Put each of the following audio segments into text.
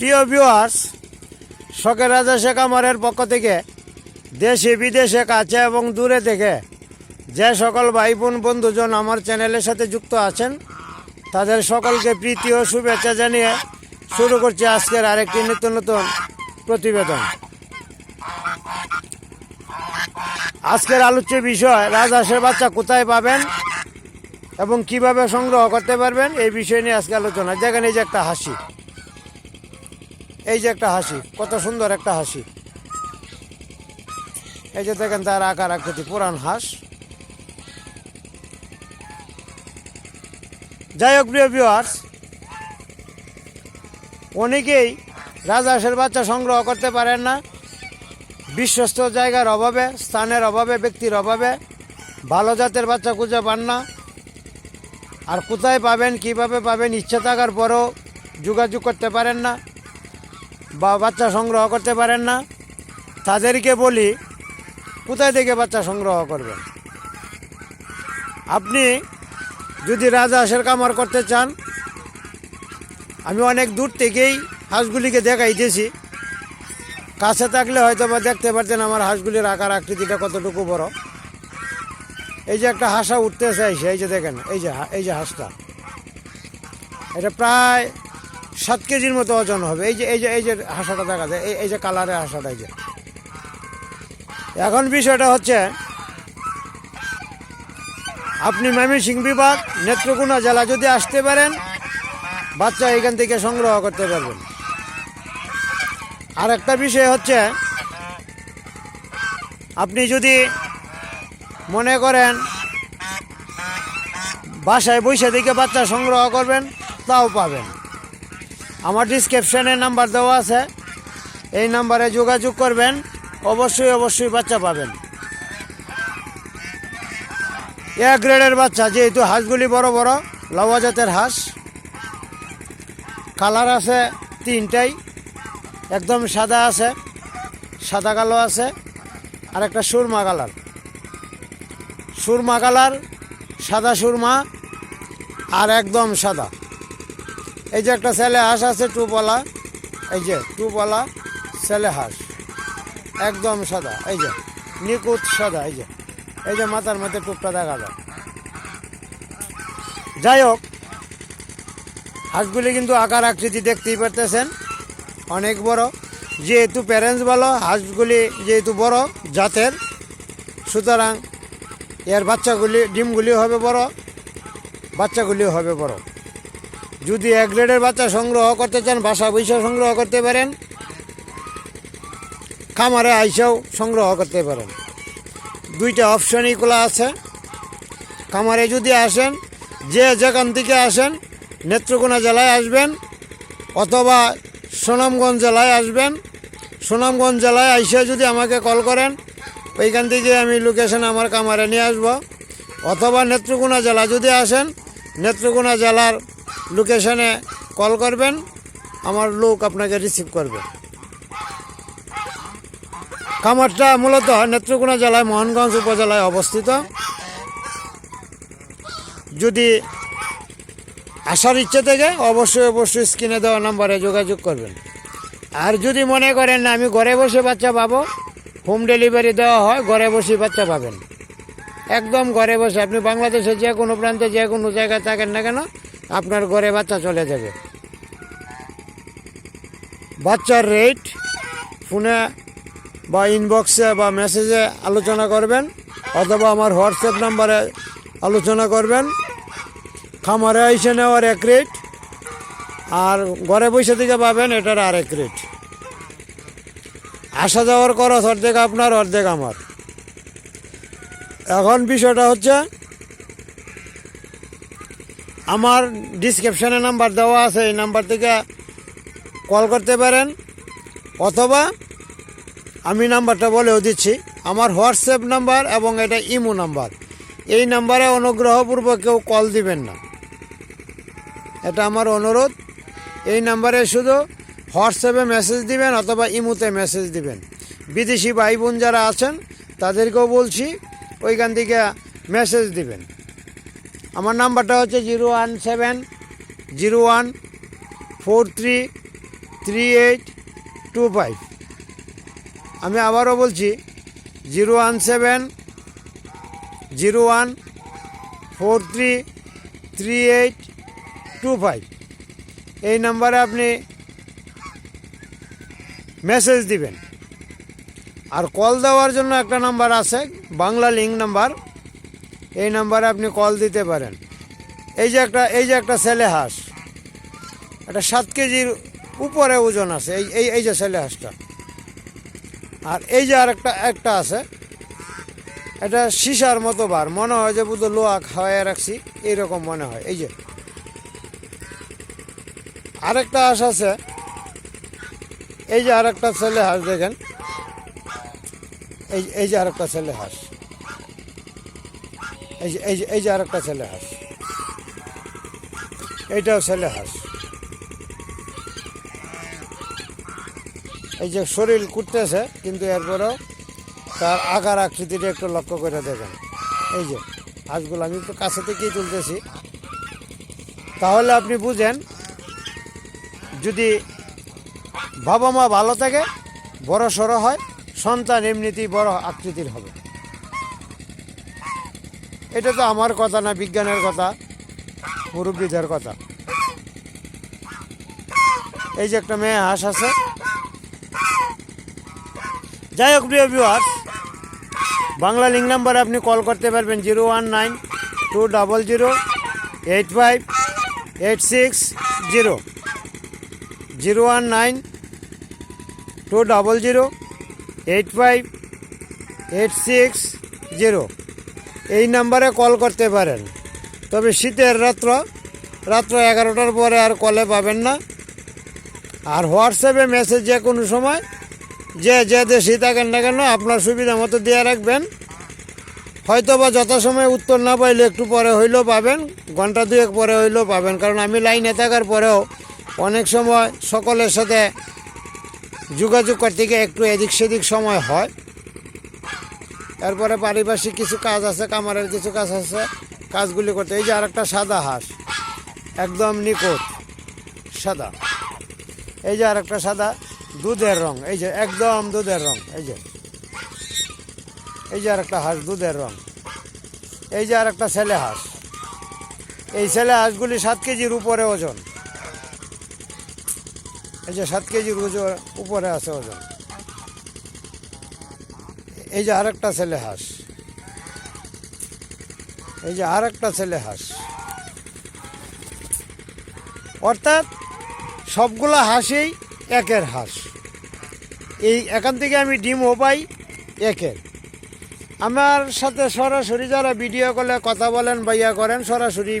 প্রিয় ভিউয়ার্স শখের রাজা শেখ আমারের পক্ষ থেকে দেশে বিদেশে কাছে এবং দূরে থেকে যে সকল ভাই বোন বন্ধুজন আমার চ্যানেলের সাথে যুক্ত আছেন, তাদের সকলকে প্রীতি ও শুভেচ্ছা জানিয়ে শুরু করছি আজকের আরেকটি নিত্য নতুন প্রতিবেদন। আজকের আলোচ্য বিষয় রাজহাঁসের বাচ্চা কোথায় পাবেন এবং কীভাবে সংগ্রহ করতে পারবেন, এই বিষয় নিয়ে আজকে আলোচনা। যেখানে যে একটা হাসি। এই যে একটা হাসি, কত সুন্দর একটা হাসি। এই যে দেখেন তার আকার আকৃতি, পুরান হাঁস। যাই হোক, প্রিয় ভিউয়ার্স অনেকেই রাজহাঁসের বাচ্চা সংগ্রহ করতে পারেন না। বিশ্বস্ত জায়গার অভাবে, স্থানের অভাবে, ব্যক্তির অভাবে, ভালো জাতের বাচ্চা খুঁজে পান না। আর কোথায় পাবেন, কীভাবে পাবেন, ইচ্ছা থাকার পরেও যোগাযোগ করতে পারেন না। বা বাচ্চা সংগ্রহ করতে পারেন না, তাদেরকে বলি, কোথায় থেকে বাচ্চা সংগ্রহ করবেন? আপনি যদি রাজা রাজহাঁসের কামার করতে চান, আমি অনেক দূর থেকেই হাঁসগুলিকে দেখাইতেছি। কাছে থাকলে হয়তো বা দেখতে পারতেন আমার হাঁসগুলির আকার, আকৃতিটা কতটুকু বড়। এই যে একটা হাঁসা উঠতে চাইছে এই যে দেখেন, এই যে এই যে হাঁসটা। এটা প্রায় সাত কেজির মতো ওজন হবে। এই যে এই যে এই যে হাঁসাটা দেখা যায়, এই যে কালারের হাঁসাটা, এই যে। এখন বিষয়টা হচ্ছে, আপনি ময়মনসিং বিভাগ, নেত্রকোনা জেলা যদি আসতে পারেন, বাচ্চা এখান থেকে সংগ্রহ করতে পারবেন। আর একটা বিষয় হচ্ছে, আপনি যদি মনে করেন, বাসায় বসে থেকে বাচ্চা সংগ্রহ করবেন, তাও পাবেন। আমার ডিসক্রিপশানে নাম্বার দেওয়া আছে। এই নাম্বারে যোগাযোগ করবেন। অবশ্যই অবশ্যই বাচ্চা পাবেন। এ গ্রেডের বাচ্চা, যেহেতু হাঁসগুলি বড় বড় লওয়া জাতের হাঁস। কালার আছে তিনটাই। একদম সাদা আছে, সাদা কালো আছে, আর একটা সুরমা কালার। সুরমা কালার, সাদা সুরমা, আর একদম সাদা। এই যে একটা ছেলে হাঁস আছে টুপওয়ালা এই যে টুপওয়ালা ছেলে হাঁস। একদম সাদা, এই যে নিকুত সাদা, এই যে। এই যে মাথার মধ্যে টুপটা দেখা যায়। যাই হোক, হাঁসগুলি কিন্তু আকার আকৃতি দেখতেই পারতেছেন। অনেক বড়। যেহেতু প্যারেন্টস ভালো হাঁসগুলি যেহেতু বড় জাতের, সুতরাং এর বাচ্চাগুলি ডিমগুলি হবে বড়, বাচ্চাগুলিও হবে বড়। যদি এক গ্রেডের বাচ্চা সংগ্রহ করতে চান, বাসা বৈশা সংগ্রহ করতে পারেন, খামারে আইসাও সংগ্রহ করতে পারেন। দুইটা অপশনই খোলা আছে। খামারে যদি আসেন, যে যেখান থেকে আসেন, নেত্রকোনা জেলায় আসবেন অথবা সুনামগঞ্জ জেলায় আসবেন, সুনামগঞ্জ জেলায় আইসে যদি আমাকে কল করেন, ওইখান থেকে আমি লোকেশন আমার কামারে নিয়ে আসব। অথবা নেত্রকোনা জেলা যদি আসেন, নেত্রকোনা জেলার লোকেশনে কল করবেন, আমার লোক আপনাকে রিসিভ করবে। খামারটা মূলত নেত্রকোনা জেলায়, মোহনগঞ্জ উপজেলায় অবস্থিত। যদি আসার ইচ্ছে থেকে, অবশ্যই অবশ্যই স্ক্রিনে দেওয়া নাম্বারে যোগাযোগ করবেন। আর যদি মনে করেন না আমি ঘরে বসে বাচ্চা পাবো হোম ডেলিভারি দেওয়া হয়, ঘরে বসে বাচ্চা পাবেন। একদম ঘরে বসে, আপনি বাংলাদেশে যে কোনো প্রান্তে, যে কোনো জায়গায় থাকেন না কেন আপনার ঘরে বাচ্চা চলে যাবে। বাচ্চার রেট ফোনে বা ইনবক্সে বা মেসেজে আলোচনা করবেন, অথবা আমার হোয়াটসঅ্যাপ নাম্বারে আলোচনা করবেন। খামারে এসে নেওয়ার এক রেট আর ঘরে বসে থেকে পাবেন এটার আর এক রেট আসা যাওয়ার খরচ অর্ধেক আপনার, অর্ধেক আমার। এখন বিষয়টা হচ্ছে আমার ডিসক্রিপশানে নাম্বার দেওয়া আছে, এই নাম্বার থেকে কল করতে পারেন, অথবা আমি নাম্বারটা বলেও দিচ্ছি। আমার হোয়াটসঅ্যাপ নাম্বার এবং এটা ইমো নাম্বার এই নাম্বারে অনুগ্রহপূর্বক কেউ কল দিবেন না। এটা আমার অনুরোধ। এই নাম্বারে শুধু হোয়াটসঅ্যাপে মেসেজ দিবেন অথবা ইমোতে মেসেজ দিবেন। বিদেশি ভাই বোন যারা আছেন, তাদেরকেও বলছি, ওইখান থেকে মেসেজ দিবেন। আমার নাম্বারটা হচ্ছে zero one seven, zero one four three three eight two five. আমি আবারও বলছি, zero one seven, zero one four three three eight two five. এই নাম্বারে আপনি মেসেজ দিবেন। আর কল দেওয়ার জন্য একটা নাম্বার আছে, বাংলা লিঙ্ক নাম্বার। এই নাম্বারে আপনি কল দিতে পারেন। এই যে একটা, এই যে একটা ছেলে হাঁস, এটা সাত কেজির উপরে ওজন আছে, এই এই এই যে ছেলে হাঁসটা। আর এই যে আর একটা একটা আছে, এটা সীসার মতো বার মনে হয় যে বুধ লোহা খাওয়াই রাখছি, এইরকম মনে হয়, এই যে। আরেকটা হাঁস আছে, এই যে আরেকটা ছেলে হাঁস দেখেন, এই এই যে আরেকটা ছেলে হাঁস। এই যে এই যে এই যে আরেকটা ছেলে হাঁস। এইটাও ছেলে হাঁস। এই যে শরীর কুটতেছে, কিন্তু এরপরেও তার আকার আকৃতিটা একটু লক্ষ্য করে দেখেন। এই যে, হাঁসগুলো আমি একটু কাছে থেকেই তুলতেছি। তাহলে আপনি বুঝেন, যদি বাবা মা ভালো থাকে, বড় সড়ো হয়, সন্তান এমনিতেই বড় আকৃতির হবে। এটা তো আমার কথা না, বিজ্ঞানের কথা, মুরব্বীদের কথা। এই যে একটা মেয়ে হাঁস আছে। যাই হোক, প্রিয় ভিউয়ার্স বাংলা লিঙ্ক নাম্বারে আপনি কল করতে পারবেন zero one nine two double zero eight five eight six zero. Zero one nine two double zero eight five eight six zero. এই নাম্বারে কল করতে পারেন। তবে শীতের রাত্র রাত্র এগারোটার পরে আর কলে পাবেন না। আর হোয়াটসঅ্যাপে মেসেজ যে কোনো সময়, যে যে দেশে থাকেন না কেন আপনার সুবিধা মতো দিয়ে রাখবেন। হয়তো বা যথাসময়ে উত্তর না পাইলে একটু পরে হইলেও পাবেন, ঘণ্টা দুয়েক পরে হইলেও পাবেন। কারণ আমি লাইনে থাকার পরেও অনেক সময় সকলের সাথে যোগাযোগ করতে গিয়ে একটু এদিক সেদিক সময় হয়। এরপরে পারিপার্শ্বিক কিছু কাজ আছে, কামারের কিছু কাজ আছে, কাজগুলি করতে। এই যে আরেকটা সাদা হাঁস, একদম নিখুঁত, সাদা। এই যে আরেকটা সাদা, দুধের রং, এই যে একদম দুধের রং, এই যে। এই যে আরেকটা হাঁস, দুধের রং। এই যে আরেকটা ছেলে হাঁস। এই ছেলে হাঁসগুলি সাত কেজির উপরে ওজন। এই যে সাত কেজির উপরে আছে ওজন। এই যে আরেকটা ছেলে হাঁস। এই যে আরেকটা ছেলে হাঁস। অর্থাৎ সবগুলো হাঁসেই একের হাঁস। এই এখান থেকে আমি ডিমও পাই একের। আমার সাথে সরাসরি যারা ভিডিও কলে কথা বলেন বা ইয়া করেন, সরাসরি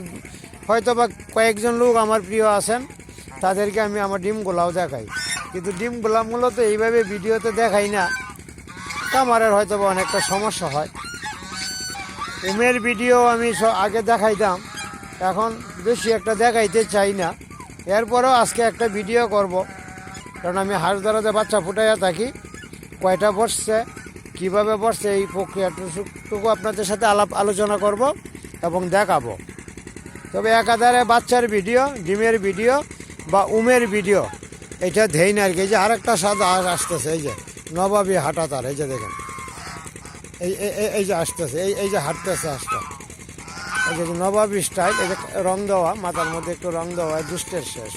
হয়তো বা কয়েকজন লোক আমার প্রিয় আছেন, তাদেরকে আমি আমার ডিমগুলাও দেখাই। কিন্তু ডিমগুলা মূলত এইভাবে ভিডিওতে দেখাই না। কামারের হয়তো অনেকটা সমস্যা হয়। উমের ভিডিও আমি আগে দেখাইতাম, এখন বেশি একটা দেখাইতে চাই না। এরপরেও আজকে একটা ভিডিও করব, কারণ আমি হাঁস ধরাতে বাচ্চা ফুটাইয়া থাকি, কয়টা বসছে, কীভাবে বসছে এই প্রক্রিয়াটুকু আপনাদের সাথে আলাপ আলোচনা করব এবং দেখাবো। তবে একাধারে বাচ্চার ভিডিও, ডিমের ভিডিও বা উমের ভিডিও, এটা ধেই না আর কি। যে আরেকটা সাদা আসতেছে, এই যে। নবাবী হাঁটা তার, এই যে দেখেন। এই এই- যে আসতেছে, এই এই যে হাঁটতেছে হাঁসটা এই যে নবাবী স্টাইল, এই যে রং দেওয়া, মাথার মধ্যে একটু রং দেওয়া দুষ্টের শেষ।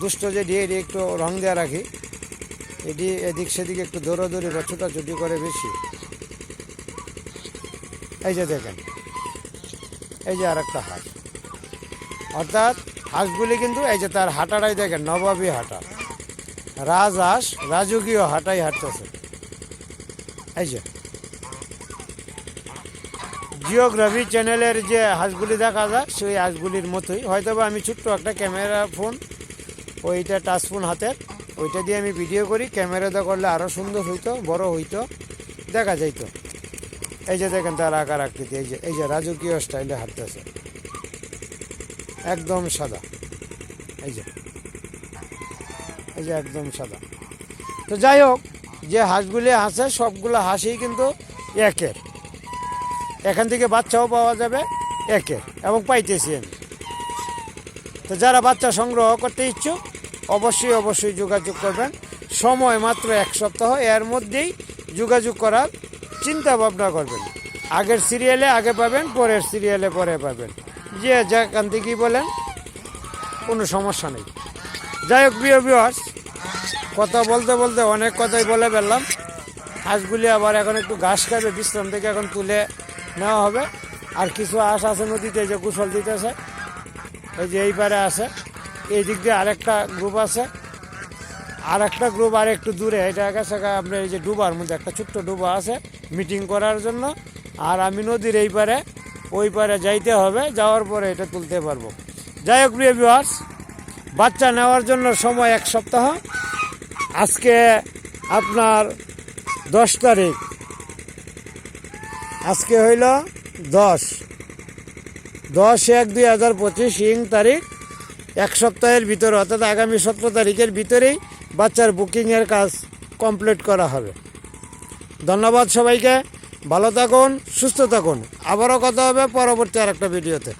দুষ্ট যে দিয়ে এটি একটু রং দেওয়া রাখি এটি এদিক সেদিকে একটু দৌড়াদৌড়ি বা ছুটাছুটি করে বেশি। এই যে দেখেন, এই যে আর একটা হাঁস। অর্থাৎ হাঁসগুলি কিন্তু এই যে তার হাঁটাটাই দেখেন, নবাবী হাঁটা। রাজহাঁস রাজকীয় হাঁটাই হাঁটতেছে। এই যে। জিওগ্রাফি চ্যানেলের যে হাঁসগুলি দেখা যায়, সেই হাঁসগুলির মতোই। হয়তো বা আমি ছোট্ট একটা ক্যামেরা ফোন, ওইটা টাচ ফোন হাতের, ওইটা দিয়ে আমি ভিডিও করি। ক্যামেরাতে করলে আরও সুন্দর হইতো, বড় হইতো, দেখা যাইতো। এই যে দেখেন তার আকার আকৃতি, এই যে এই যে রাজকীয় স্টাইলে হাঁটতেছে। একদম সাদা। এই যে। এই যে একদম সাদা। তো যাই হোক, যে হাঁসগুলি হাসে সবগুলো হাঁসই কিন্তু একের এখান থেকে বাচ্চাও পাওয়া যাবে একের এবং পাইতেছি আমি। তো যারা বাচ্চা সংগ্রহ করতে ইচ্ছুক, অবশ্যই অবশ্যই যোগাযোগ করবেন। সময় মাত্র এক সপ্তাহ, এর মধ্যেই যোগাযোগ করার চিন্তা ভাবনা করবেন। আগের সিরিয়ালে আগে পাবেন, পরের সিরিয়ালে পরে পাবেন। যে যেখান থেকেই বলেন, কোনো সমস্যা নেই। যাই হোক, প্রিয় ভিউয়ার্স কথা বলতে বলতে অনেক কথাই বলে ফেললাম। হাঁসগুলি আবার এখন একটু ঘাস খাবে, বিশ্রাম থেকে এখন তুলে নেওয়া হবে। আর কিছু হাঁস আছে নদীতে যে কুশল দিতেছে ওই যে এই পারে আছে। এই দিক দিয়ে আরেকটা গ্রুপ আছে। আর একটা গ্রুপ আর একটু দূরে, এটা গা আপনার এই যে ডুবার মধ্যে, একটা ছোট্ট ডুবা আছে মিটিং করার জন্য। আর আমি নদীর এই পারে, ওই পারে যাইতে হবে, যাওয়ার পরে এটা তুলতে পারব। যাই হোক, প্রিয় ভিউয়ার্স বাচ্চা নেওয়ার জন্য সময় এক সপ্তাহ। আজকে আপনার দশ তারিখ। আজকে হইল দশ। দশ এক দুই হাজার পঁচিশ ইং তারিখ। এক সপ্তাহের ভিতরে, অর্থাৎ আগামী সতেরো তারিখের ভিতরেই বাচ্চার বুকিংয়ের কাজ কমপ্লিট করা হবে। ধন্যবাদ সবাইকে। ভালো থাকুন, সুস্থ থাকুন। আবারও কথা হবে পরবর্তী আর একটা ভিডিওতে।